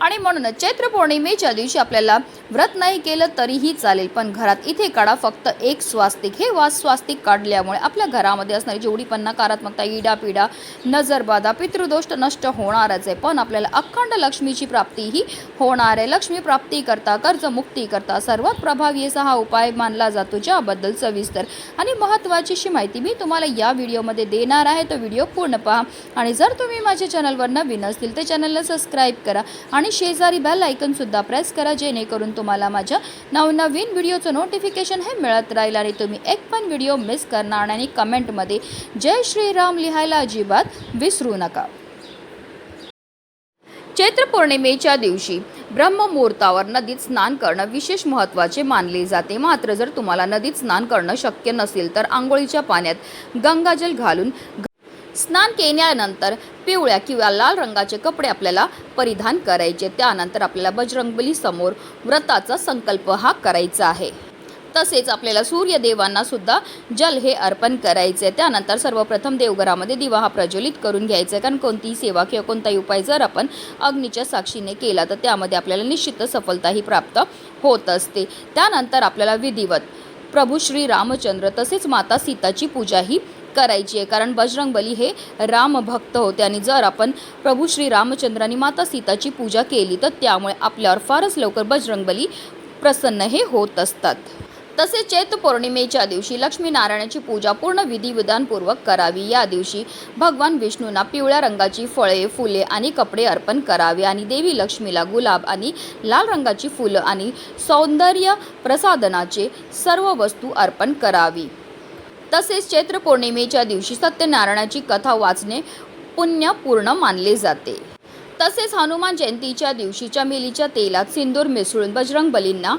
आणि म्हणूनच चैत्र पौर्णिमेच्या दिवशी आपल्याला व्रत नाही केलं तरीही चालेल पण घरात इथे काढा फक्त एक स्वास्तिक. हे वास स्वास्तिक काढल्यामुळे आपल्या घरामध्ये असणारी जेवढी पण नकारात्मकता इडापिडा नजरबाधा पितृदोष नष्ट होणारच आहे. पण आपल्याला अखंड लक्ष्मीची प्राप्तीही होणार आहे. लक्ष्मी प्राप्ती करता कर्जमुक्ती करता सर्वात प्रभावी असा हा उपाय मानला जातो ज्याबद्दल सविस्तर आणि महत्त्वाची अशी माहिती मी तुम्हाला या व्हिडिओमध्ये देणार आहे. तो व्हिडिओ पूर्ण पहा. आणि जर तुम्ही माझ्या चॅनलवर नवीन असतील तर चॅनलला सबस्क्राईब करा. आणि शेजारी बेल आयकनसुद्धा प्रेस करा जेणेकरून तुम्हाला माझ्या नवनवीन व्हिडिओचं नोटिफिकेशन हे मिळत राहील आणि तुम्ही एक पण व्हिडिओ मिस करणार आणि कमेंटमध्ये जय श्रीराम लिहायला अजिबात विसरू नका. चैत्र पौर्णिमेच्या दिवशी ब्रह्ममुहूर्तावर नदीत स्नान करणं विशेष महत्त्वाचे मानले जाते. मात्र जर तुम्हाला नदीत स्नान करणं शक्य नसेल तर आंघोळीच्या पाण्यात गंगाजल घालून स्नान केल्यानंतर पिवळ्या किंवा लाल रंगाचे कपडे आपल्याला परिधान करायचे. त्यानंतर आपल्याला बजरंगबली समोर व्रताचा संकल्प हा करायचा आहे. तसेच आपल्याला सूर्यदेवांना सुद्धा जल हे अर्पण करायचे. त्यानंतर सर्वप्रथम देवघरामध्ये दिवा हा प्रज्वलित करून घ्यायचा. आहे कारण कोणतीही सेवा किंवा कोणताही उपाय जर आपण अग्नीच्या साक्षीने केला तर त्यामध्ये आपल्याला निश्चित सफलताही प्राप्त होत असते. त्यानंतर आपल्याला विधिवत प्रभू श्री रामचंद्र तसेच माता सीताची पूजा पूजाही करायची आहे. कारण बजरंग बली हे रामभक्त होते आणि जर आपण प्रभू श्री रामचंद्रांनी माता सीताची पूजा केली तर त्यामुळे आपल्यावर फारच लवकर बजरंग बली प्रसन्न हे होत असतात. तसेच चैत पौर्णिमेच्या दिवशी लक्ष्मीनारायणाची पूजा पूर्ण विधिविधानपूर्वक करावी. या दिवशी भगवान विष्णूंना पिवळ्या रंगाची फळे फुले आणि कपडे अर्पण करावे आणि देवी लक्ष्मीला गुलाब आणि लाल रंगाची फुलं आणि सौंदर्य प्रसादनाचे सर्व वस्तू अर्पण करावी. तसेच चैत्र पौर्णिमेच्या दिवशी सत्यनारायणाची कथा वाचणे पुण्यपूर्ण मानले जाते. तसेच हनुमान जयंतीच्या दिवशी चमेलीच्या तेलात सिंदूर मिसळून बजरंग बलींना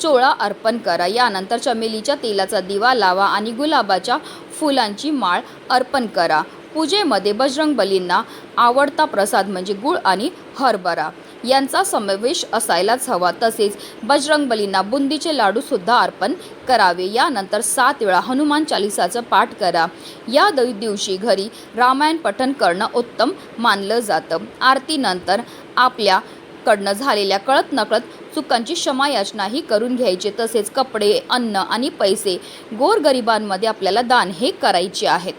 चोळा अर्पण करा. यानंतर चमेलीच्या तेलाचा दिवा लावा आणि गुलाबाच्या फुलांची माळ अर्पण करा. पूजेमध्ये बजरंग बलींना आवडता प्रसाद म्हणजे गुळ आणि हरभरा. यांचा समावेश असायलाच हवा. तसेच बजरंग बलींना बुंदीचे लाडूसुद्धा अर्पण करावे. यानंतर सात वेळा हनुमान चालिसाचं पाठ करा. या द दिवशी घरी रामायण पठण करणं उत्तम मानलं जातं. आरतीनंतर आपल्याकडनं झालेल्या कळत नकळत चुकांची क्षमायाचनाही करून घ्यायची. तसेच कपडे अन्न आणि पैसे गोरगरिबांमध्ये आपल्याला दान हे करायचे आहेत.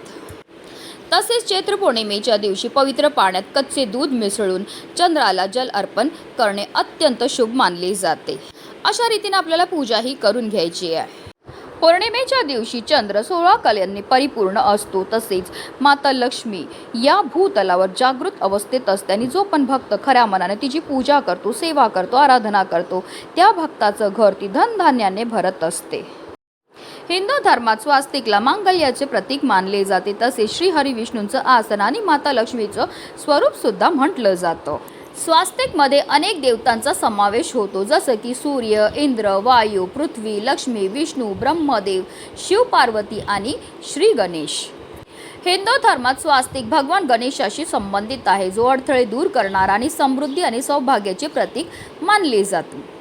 तसेच चैत्र पौर्णिमेच्या दिवशी पवित्र पाण्यात कच्चे दूध मिसळून चंद्राला जल अर्पण करणे अत्यंत शुभ मानले जाते. अशा रीतीने आपल्याला पूजाही करून घ्यायची आहे. पौर्णिमेच्या दिवशी चंद्र सोळा कल्यांनी परिपूर्ण असतो. तसेच माता लक्ष्मी या भूतलावर जागृत अवस्थेत असते आणि जो पण भक्त खऱ्या मनाने तिची पूजा करतो सेवा करतो आराधना करतो त्या भक्ताचं घर ती धनधान्याने भरत असते. हिंदू धर्मात स्वास्तिकला मांगल्याचे प्रतीक मानले जाते. तसेच श्री हरिविष्णूंचं आसन आणि माता लक्ष्मीचं स्वरूप सुद्धा म्हटलं जातं. स्वास्तिकमध्ये अनेक देवतांचा समावेश होतो. जसं की सूर्य इंद्र वायू पृथ्वी लक्ष्मी विष्णू ब्रह्मदेव शिव पार्वती आणि श्री गणेश. हिंदू धर्मात स्वास्तिक भगवान गणेशाशी संबंधित आहे. जो अडथळे दूर करणारा आणि समृद्धी आणि सौभाग्याचे प्रतीक मानले जाते.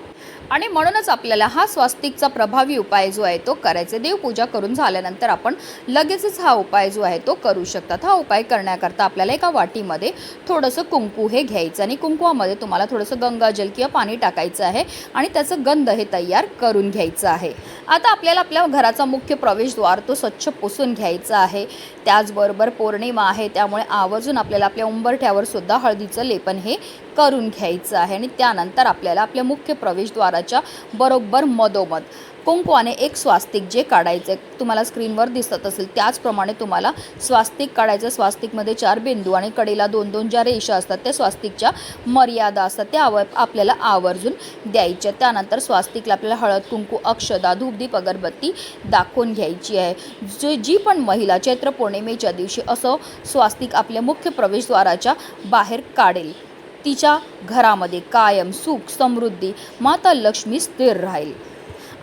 आणि म्हणूनच आपल्याला हा स्वास्तिकचा प्रभावी उपाय जो आहे तो करायचा आहे. देवपूजा करून झाल्यानंतर आपण लगेचच हा उपाय जो आहे तो करू शकतात. हा उपाय करण्याकरता आपल्याला एका वाटीमध्ये थोडंसं कुंकू हे घ्यायचं आणि कुंकुवामध्ये तुम्हाला थोडंसं गंगाजल किंवा पाणी टाकायचं आहे आणि त्याचं गंध हे तयार करून घ्यायचं आहे. आता आपल्याला आपल्या घराचा मुख्य प्रवेशद्वार तो स्वच्छ पुसून घ्यायचा आहे. त्याचबरोबर पौर्णिमा आहे त्यामुळे आवर्जून आपल्याला आपल्या उंबरठ्यावर सुद्धा हळदीचं लेपन हे करून घ्यायचं आहे आणि त्यानंतर आपल्याला आपल्या मुख्य प्रवेशद्वाराच्या बरोबर मधोमध कुंकवाने एक स्वास्तिक जे काढायचं आहे तुम्हाला स्क्रीनवर दिसत असेल त्याचप्रमाणे तुम्हाला स्वास्तिक काढायचं स्वास्तिकमध्ये चार बिंदू आणि कडेला दोन दोन ज्या रेषा असतात त्या स्वास्तिकच्या मर्यादा असतात त्या आव आपल्याला आवर्जून द्यायच्या. त्यानंतर स्वास्तिकला आपल्याला हळद कुंकू अक्षदा धूपदीप अगरबत्ती दाखवून घ्यायची आहे. जे जी पण महिला चैत्र पौर्णिमेच्या दिवशी असं स्वास्तिक आपल्या मुख्य प्रवेशद्वाराच्या बाहेर काढेल. तिच्या घरामध्ये कायम सुख समृद्धी माता लक्ष्मी स्थिर राहील.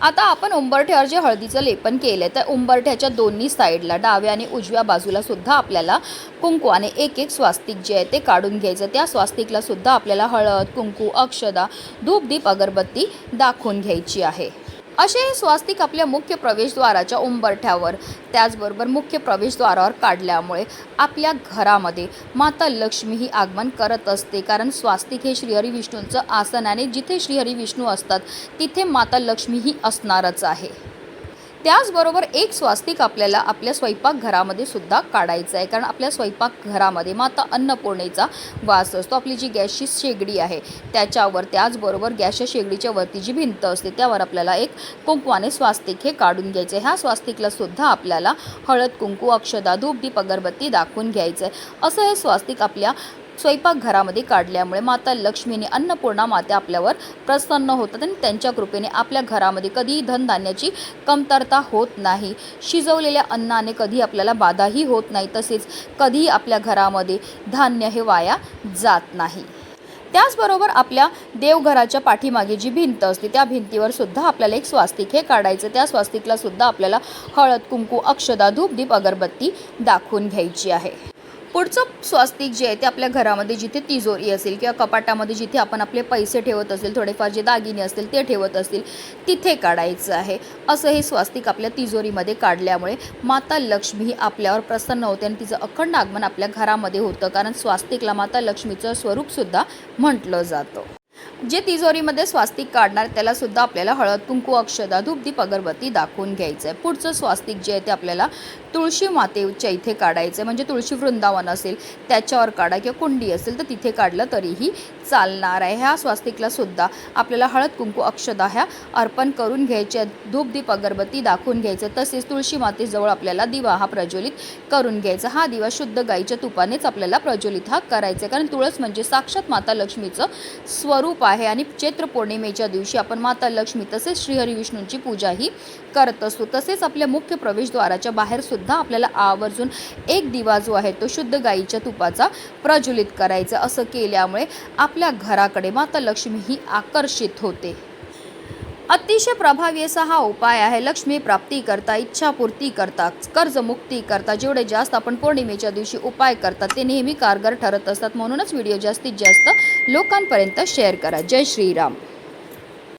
आता आपण उंबरठ्यावर जे हळदीचं लेपन केलं आहे तर उंबरठ्याच्या दोन्ही साईडला डाव्या आणि उजव्या बाजूला सुद्धा आपल्याला कुंकवाने एक एक स्वास्तिक जे आहे ते काढून घ्यायचं. त्या स्वास्तिकला सुद्धा आपल्याला हळद कुंकू अक्षदा धूपदीप अगरबत्ती दाखवून घ्यायची आहे. असे हे स्वास्तिक आपल्या मुख्य प्रवेशद्वाराच्या उंबरठ्यावर त्याचबरोबर मुख्य प्रवेशद्वारावर काढल्यामुळे आपल्या घरामध्ये माता लक्ष्मी ही आगमन करत असते. कारण स्वास्तिक हे श्रीहरी विष्णूंचं आसन आणि जिथे श्रीहरी विष्णू असतात तिथे माता लक्ष्मी ही असणारच आहे. त्याचबरोबर एक स्वास्तिक आपल्याला आपल्या स्वयंपाकघरामध्ये सुद्धा काढायचं आहे. कारण आपल्या स्वयंपाकघरामध्ये माता अन्नपूर्णेचा वास असतो. आपली जी गॅसची शेगडी आहे त्याच्यावर त्याचबरोबर गॅसच्या शेगडीच्या वरती जी भिंत असते त्यावर आपल्याला एक कुंकवाने स्वास्तिक हे काढून घ्यायचं आहे. ह्या स्वास्तिकला सुद्धा आपल्याला हळद कुंकू अक्षदा धूपदीप अगरबत्ती दाखवून घ्यायचं आहे. असं हे स्वास्तिक आपल्या स्वयंपाकघरामध्ये काढल्यामुळे माता लक्ष्मीने अन्नपूर्णा माता आपल्यावर प्रसन्न होतात आणि त्यांच्या कृपेने आपल्या घरामध्ये कधीही धनधान्याची कमतरता होत नाही. शिजवलेल्या अन्नाने कधी आपल्याला बाधाही होत नाही तसेच कधीही आपल्या घरामध्ये धान्य हे वाया जात नाही. त्याचबरोबर आपल्या देवघराच्या पाठीमागे जी भिंत असते त्या भिंतीवर सुद्धा आपल्याला एक स्वास्तिक हे काढायचं त्या स्वास्तिकला सुद्धा आपल्याला हळद कुंकू अक्षदा धूपदीप अगरबत्ती दाखवून घ्यायची आहे. पुढचं स्वास्तिक जे आहे ते आपल्या घरामध्ये जिथे तिजोरी असेल किंवा कपाटामध्ये जिथे आपण आपले पैसे ठेवत असेल थोडेफार जे दागिने असतील ते ठेवत असतील तिथे काढायचं आहे. असं हे स्वास्तिक आपल्या तिजोरीमध्ये काढल्यामुळे माता लक्ष्मी ही आपल्यावर प्रसन्न होते आणि तिचं अखंड आगमन आपल्या घरामध्ये होतं. कारण स्वास्तिकला माता लक्ष्मीचं स्वरूपसुद्धा म्हटलं जातं. जे तिजोरीमध्ये स्वास्तिक काढणार त्याला सुद्धा आपल्याला हळद कुंकू अक्षदा धूपदीप अगरबत्ती दाखवून घ्यायचं आहे पुढचं स्वास्तिक जे आहे ते आपल्याला तुळशी मातेच्या इथे काढायचं आहे म्हणजे तुळशी वृंदावन असेल त्याच्यावर काढा किंवा कुंडी असेल तर तिथे काढलं तरीही चालणार आहे. ह्या स्वास्तिकला सुद्धा आपल्याला हळद कुंकू अक्षदा ह्या अर्पण करून घ्यायच्या धूपदीप अगरबत्ती दाखवून घ्यायचं तसेच तुळशी मातेजवळ आपल्याला दिवा हा प्रज्वलित करून घ्यायचा. हा दिवा शुद्ध गाईच्या तुपानेच आपल्याला प्रज्वलित हा करायचा आहे कारण तुळस म्हणजे साक्षात माता लक्ष्मीचं स्वरूप आहे आणि चैत्र पौर्णिमेच्या दिवशी आपण माता लक्ष्मी तसेच श्रीहरी विष्णूंची पूजाही करत असतो. तसेच आपल्या मुख्य प्रवेशद्वाराच्या बाहेरसुद्धा आपल्याला आवर्जून एक दिवा जो आहे तो शुद्ध गाईच्या तुपाचा प्रज्वलित करायचा असं केल्यामुळे आपल्या घराकडे माता लक्ष्मी ही आकर्षित होते. अतिशय प्रभावी असा हा उपाय आहे. लक्ष्मी प्राप्ती करता इच्छापूर्ती करता कर्जमुक्ती करता जेवढे जास्त आपण पौर्णिमेच्या दिवशी उपाय करतात ते नेहमी कारगर ठरत असतात. म्हणूनच व्हिडिओ जास्तीत जास्त लोकांपर्यंत शेअर करा. जय श्रीराम.